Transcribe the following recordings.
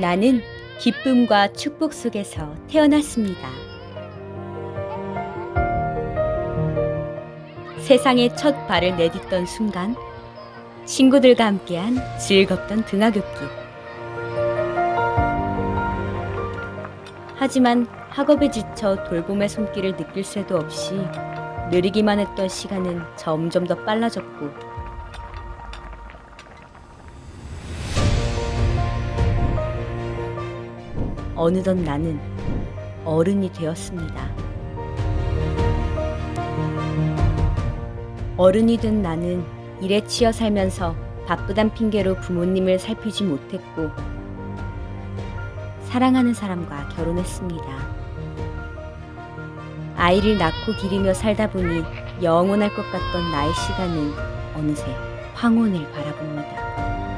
나는 기쁨과 축복 속에서 태어났습니다. 세상에 첫 발을 내딛던 순간, 친구들과 함께한 즐겁던 등하굣길. 하지만 학업에 지쳐 돌봄의 손길을 느낄 새도 없이 느리기만 했던 시간은 점점 더 빨라졌고 어느덧 나는 어른이 되었습니다. 어른이 된 나는 일에 치여 살면서 바쁘단 핑계로 부모님을 살피지 못했고 사랑하는 사람과 결혼했습니다. 아이를 낳고 기르며 살다 보니 영원할 것 같던 나의 시간은 어느새 황혼을 바라봅니다.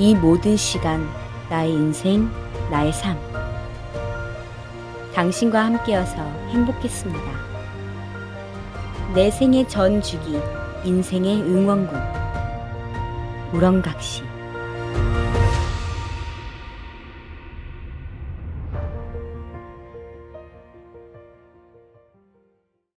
이 모든 시간, 나의 인생, 나의 삶. 당신과 함께여서 행복했습니다. 내 생의 전 주기, 인생의 응원군. 우렁각시.